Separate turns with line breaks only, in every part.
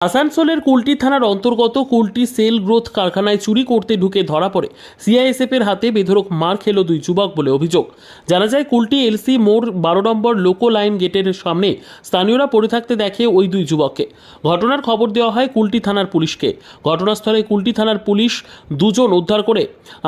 আসানসোলের কুলটি থানার অন্তর্গত কুলটি সেল গ্রোথ কারখানায় চুরি করতে ঢুকে ধরা পড়ে। সিআইএসএফ এর হাতে বেধরক মার খেলো দুই যুবক বলে অভিযোগ। জানা যায়, কুলটি এলসি মোড় বারো নম্বর লোকো লাইন গেটের সামনে স্থানীয়রা পড়ে থাকতে দেখে ওই দুই যুবককে। ঘটনার খবর দেওয়া হয় কুলটি থানার পুলিশকে। ঘটনাস্থলে কুলটি থানার পুলিশ দুজন উদ্ধার করে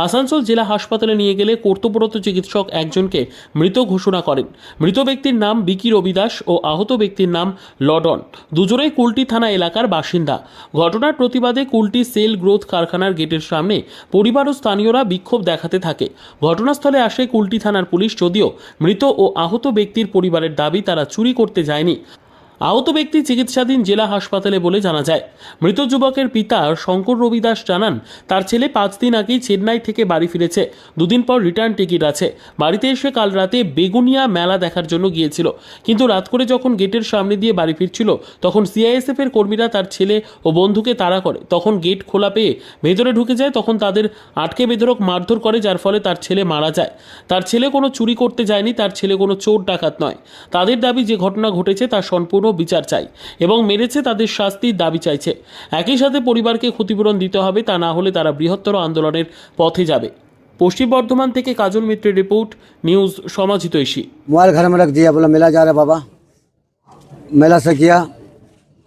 আসানসোল জেলা হাসপাতালে নিয়ে গেলে কর্তব্যরত চিকিৎসক একজনকে মৃত ঘোষণা করেন। মৃত ব্যক্তির নাম বিকি রবিদাস ও আহত ব্যক্তির নাম লডন। দুজনেই কুলটি থানা এলাকার বাসিন্দা। ঘটনার প্রতিবাদে কুলটি সেল গ্রোথ কারখানার গেটের সামনে পরিবার ও স্থানীয়রা বিক্ষোভ দেখাতে থাকে। ঘটনাস্থলে আসে কুলটি থানার পুলিশ, যদিও মৃত ও আহত ব্যক্তির পরিবারের দাবি তারা চুরি করতে যায়নি। আহত ব্যক্তি চিকিৎসাধীন জেলা হাসপাতালে বলে জানা যায়। মৃত যুবকের পিতা শঙ্কর রবিদাস জানান, তার ছেলে পাঁচ দিন আগেই চেন্নাই থেকে বাড়ি ফিরেছে। দুদিন পর রিটার্ন টিকিট আছে। বাড়িতে এসে কাল রাতে বেগুনিয়া মেলা দেখার জন্য গিয়েছিল। কিন্তু রাত করে যখন গেটের সামনে দিয়ে বাড়ি ফিরছিল, তখন সিআইএসএফ এর কর্মীরা তার ছেলে ও বন্ধুকে তাড়া করে। তখন গেট খোলা পেয়ে ভেতরে ঢুকে যায়, তখন তাদের আটকে বেধরক মারধর করে, যার ফলে তার ছেলে মারা যায়। তার ছেলে কোনো চুরি করতে যায়নি, তার ছেলে কোনো চোর ডাকাত নয়। তাদের দাবি যে ঘটনা ঘটেছে তা সম্পূর্ণ বিচার চাই এবং মেরেছে তাদের শাস্তির দাবি চাইছে একই সাথে পরিবারকে ক্ষতিপূরণ দিতে হবে তা না হলে তারা বৃহত্তর আন্দোলনের পথে যাবে পশ্চিম বর্ধমান থেকে কাজল মিত্রের রিপোর্ট নিউজ সমাজিত ইসি
मोबाइल घर में रख दिया बोला मेला जा रहा बाबा मेला से किया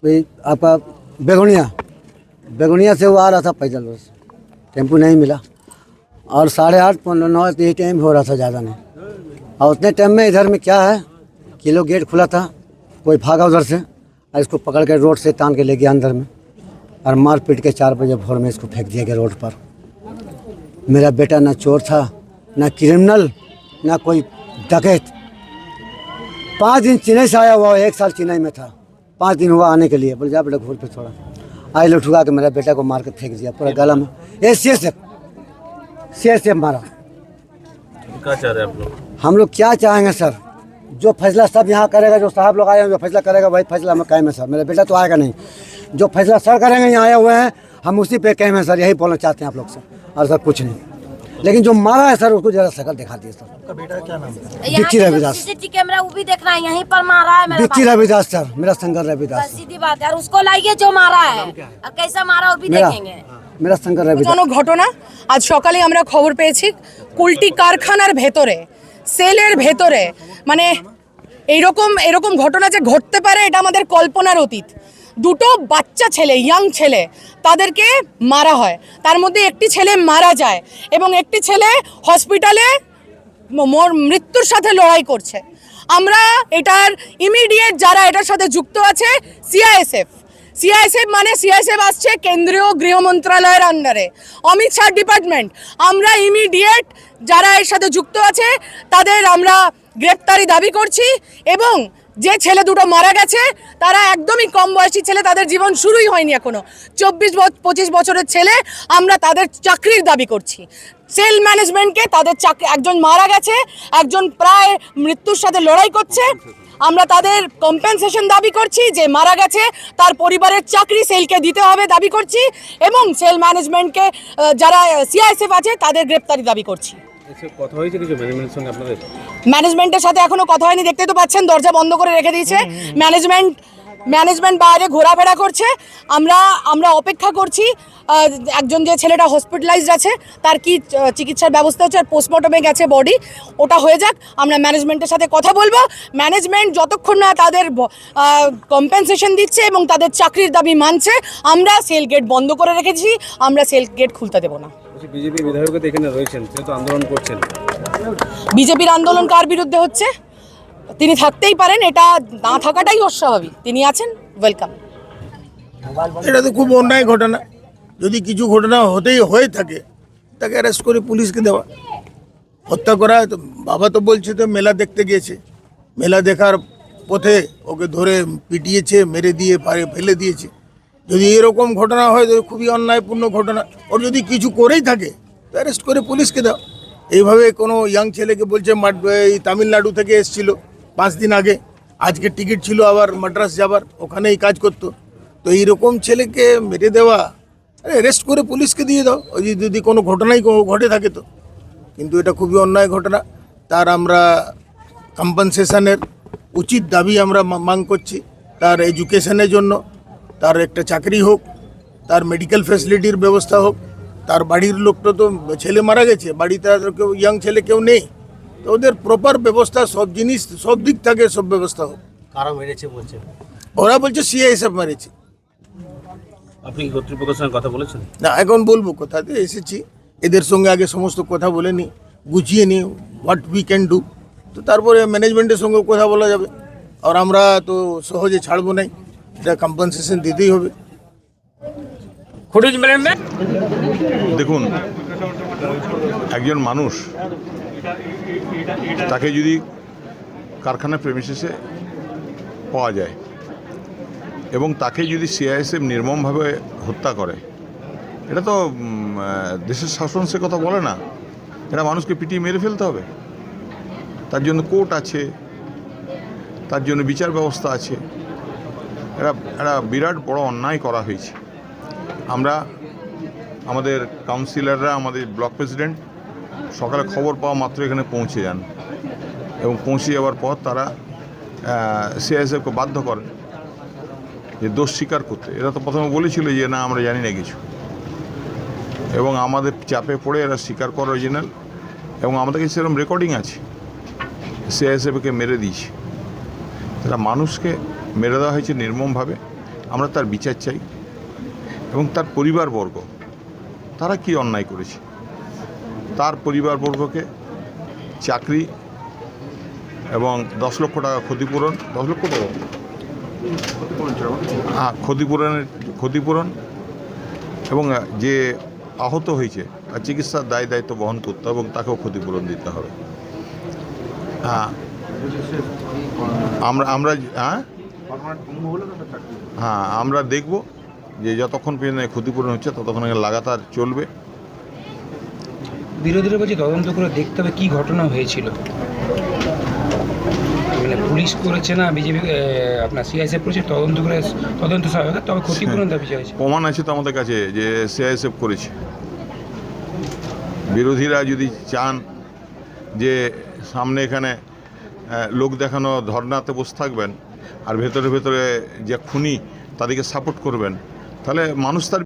भाई आपका बेगुनिया बेगुनिया से वो आ रहा था पैदल बस टेम्पू नहीं मिला और साढ़े आठ पौने नौ यही टाइम हो रहा था ज़्यादा नहीं और उतने टाइम में इधर में क्या है किलो गेट खुला था कोई भागा उधर से और इसको पकड़ के रोड से तान के ले गया अंदर में और मार पीट के चार बजे भोर में इसको फेंक दिया गया रोड पर। मेरा बेटा ना चोर था ना क्रिमिनल ना कोई डकैत। पाँच दिन चेन्नई से आया हुआ एक साल चेन्नई में था। पाँच दिन हुआ आने के लिए। बोले जा बेटा घूर पे थोड़ा। आई लो ठुका के मेरा बेटा को मार के फेंक दिया पूरा गला में। ये C S F C S F मारा।
क्या चाह रहे हैं आप लोग?
हम लोग क्या चाहेंगे सर? जो फैसला सब यहाँ करेगा जो साहब लोग आए हैं जो फैसला करेगा वही फैसला में कायम है सर मेरा बेटा तो आएगा नहीं जो फैसला सर करेंगे यहाँ आए हुए हैं हम उसी पे कायम है सर यही बोलना चाहते हैं आप लोग से और सर कुछ नहीं लेकिन जो मारा है सर उसको जरा शकल दिखा दिए सर
यहाँ
बिक्की
के
रविदास।
सीसीटीवी कैमरा वो भी देखना है यहीं पर मारा है मेरा
बिक्की
बाप।
रविदास सर मेरा शंकर रविदास
बस सीधी बात है और उसको लाइए जो मारा है और कैसा मारा वो भी
मेरा
देखेंगे
मेरा शंकर रविदास
জনক ঘটনা আজ সকালে আমরা খবর পেয়েছি কুলটি কারখানার ভেতরে সেলের ভেতরে মানে এইরকম এরকম ঘটনা যে ঘটতে পারে, এটা আমাদের কল্পনার অতীত। দুটো বাচ্চা ছেলে ইয়াং ছেলে, তাদেরকে মারা হয়। তার মধ্যে একটি ছেলে মারা যায় এবং একটি ছেলে হসপিটালে মৃত্যুর সাথে লড়াই করছে। আমরা এটার ইমিডিয়েট যারা এটার সাথে যুক্ত আছে সিআইএসএফ সিআইএসএফ মানে সিআইএসএফ আসছে কেন্দ্রীয় গৃহ মন্ত্রণালয়ের আন্ডারে। অমিত শাহ ডিপার্টমেন্ট, আমরা ইমিডিয়েট যারা এর সাথে যুক্ত আছে, তাদের আমরা গ্রেপ্তারি দাবি করছি এবং যে ছেলে দুটো মারা গেছে, তারা একদমই কম বয়সী ছেলে, তাদের জীবন শুরুই হয়নি এখনও। চব্বিশ পঁচিশ বছরের ছেলে, আমরা তাদের চাকরির দাবি করছি। সেল ম্যানেজমেন্টকে তাদের চাকরি একজন মারা গেছে, একজন প্রায় মৃত্যুর সাথে লড়াই করছে। আমরা তাদের কম্পেনসেশন দাবি করছি যে মারা গেছে তার পরিবারের চাকরি সেলকে দিতে হবে দাবি করছি এবং সেল ম্যানেজমেন্টকে যারা সিআইএসএফ আছে তাদের গ্রেপ্তারি দাবি করছি।
কথা হয়েছে কিছু ম্যানেজমেন্টের সঙ্গে আপনাদের?
ম্যানেজমেন্টের সাথে এখনও কথা হয়নি দেখতে তো পাচ্ছেন দরজা বন্ধ করে রেখে দিয়েছে। ম্যানেজমেন্ট ম্যানেজমেন্ট বাইরে ঘোরাফেরা করছে। আমরা আমরা অপেক্ষা করছি একজন যে ছেলেটা হসপিটালাইজড আছে তার কি চিকিৎসার ব্যবস্থা হচ্ছে আর পোস্টমর্টমে গেছে বডি ওটা হয়ে যাক আমরা ম্যানেজমেন্টের সাথে কথা বলব। ম্যানেজমেন্ট যতক্ষণ না তাদের কম্পেনসেশন দিচ্ছে এবং তাদের চাকরির দাবি মানছে আমরা সেল গেট বন্ধ করে রেখেছি আমরা সেল গেট খুলতে দেবো না।
বিজেপি বিধায়কও এখানে রয়েছেন তিনি তো আন্দোলন করছেন।
বিজেপির আন্দোলন কার বিরুদ্ধে হচ্ছে? তিনি থাকতেই পারেন এটা না থাকাটাই অস্বাভাবিক। তিনি আছেন ওয়েলকাম
এটা তো খুব অন্যায় ঘটনা। যদি কিছু ঘটনা হতেই হয়ে থাকে, তাকে অ্যারেস্ট করে পুলিশকে দেওয়া। হত্যা করা বাবা তো বলছে তো মেলা দেখতে গিয়েছে। মেলা দেখার পথে ওকে ধরে পিটিয়েছে, মেরে দিয়ে পারে, ফেলে দিয়েছে। যদি এরকম ঘটনা হয়, তো খুবই অন্যায়পূর্ণ ঘটনা। ওর যদি কিছু করেই থাকে, তো অ্যারেস্ট করে পুলিশকে দাও এইভাবে কোনো ইয়াং ছেলেকে বলছে এই তামিলনাড়ু থেকে এসেছিল পাঁচ দিন আগে। আজকে টিকিট ছিল আবার, মাদ্রাস যাবার, ওখানেই কাজ করতো। তো এইরকম ছেলেকে মেরে দেওয়া অ্যারেস্ট করে পুলিশকে দিয়ে দাও। ওই যদি- যদি কোনো ঘটনাই ঘটে থাকে তো। কিন্তু এটা খুবই অন্যায় ঘটনা। তার আমরা কম্পেনসেশনের উচিত দাবি আমরা মা- করছি। তার এডুকেশনের জন্য তার একটা চাকরি হোক তার মেডিকেল ফ্যাসিলিটির ব্যবস্থা হোক তার বাড়ির লোকটা তো ছেলে মারা গেছে বাড়িতে আর কেউ ইয়াং ছেলে কেউ নেই। তো ওদের প্রপার ব্যবস্থা সব জিনিস সব দিক থেকে সব ব্যবস্থা হোক।
কারা মেরেছে বলছে?
ওরা বলছে সিআইএসএফ মেরেছে।
আপনি কর্তৃপক্ষের সঙ্গে কথা বলেছেন?
না এখন বলব কোথাতে এসেছি। এদের সঙ্গে আগে সমস্ত কথা বলে নি গুছিয়ে নি হোয়াট উই ক্যান ডু তো তারপরে ম্যানেজমেন্টের সঙ্গে কথা বলা যাবে। আর আমরা তো সহজে ছাড়বো নাই এটা কম্পেনসেশন দিতেই হবে।
দেখুন একজন মানুষ তাকে যদি কারখানা প্রেমিসিসে পাওয়া যায় এবং তাকে যদি সিআইএসএফ নির্মমভাবে হত্যা করে, এটা তো দেশের শাসন সে কথা বলে না। এটা মানুষকে পিটিয়ে মেরে ফেলতে হবে। তার জন্য কোর্ট আছে, তার জন্য বিচার ব্যবস্থা আছে। এটা একটা বিরাট বড় অন্যায় করা হয়েছে। আমরা, আমাদের কাউন্সিলররা, আমাদের ব্লক প্রেসিডেন্ট, সকালে খবর পাওয়া মাত্র এখানে পৌঁছে যান। এবং পৌঁছে যাওয়ার পর তারা সিআইএসএফকে বাধ্য করেন। যে দোষ স্বীকার করতে। এরা তো প্রথমে বলেছিল যে, না, আমরা জানি না কিছু। এবং আমাদের চাপে পড়ে এরা স্বীকার করে অরিজিনাল। এবং আমাদের কাছে সেরকম রেকর্ডিং আছে। সে সিআইএসএফকে মেরে দিয়েছে। তারা মানুষকে মেরে দেওয়া হয়েছে নির্মমভাবে। আমরা তার বিচার চাই। এবং তার পরিবারবর্গ, তারা কি অন্যায় করেছে? তার পরিবারবর্গকে চাকরি এবং দশ লক্ষ টাকা ক্ষতিপূরণ, দশ লক্ষ টাকা হ্যাঁ ক্ষতিপূরণের ক্ষতিপূরণ এবং যে আহত হয়েছে, তার চিকিৎসার দায় দায়িত্ব বহন করতে হবে এবং তাকেও ক্ষতিপূরণ দিতে হবে। হ্যাঁ। আমরা আমরা হ্যাঁ? হ্যাঁ আমরা দেখব যে যতক্ষণ পর্যন্ত ক্ষতিপূরণ হচ্ছে, ততক্ষণ লাগাতার চলবে।
বিরোধীরা বলছে তদন্ত করে দেখতে হবে কী ঘটনা হয়েছিল। মানে পুলিশ করেছে না বিজেপি আপনার সিআইএসএফ করেছে তদন্ত করে তদন্ত সহায়তা তবে ক্ষতিপূরণ দাবি চাইছে।
প্রমাণ আছে তো আমাদের কাছে যে সিআইএসএফ করেছে। বিরোধীরা যদি চান যে সামনে এখানে লোক দেখানো ধর্নাতে বসে থাকবেন আর ভেতরে ভেতরে যে খুনি তাদেরকে সাপোর্ট করবেন তাহলে মানুষ তার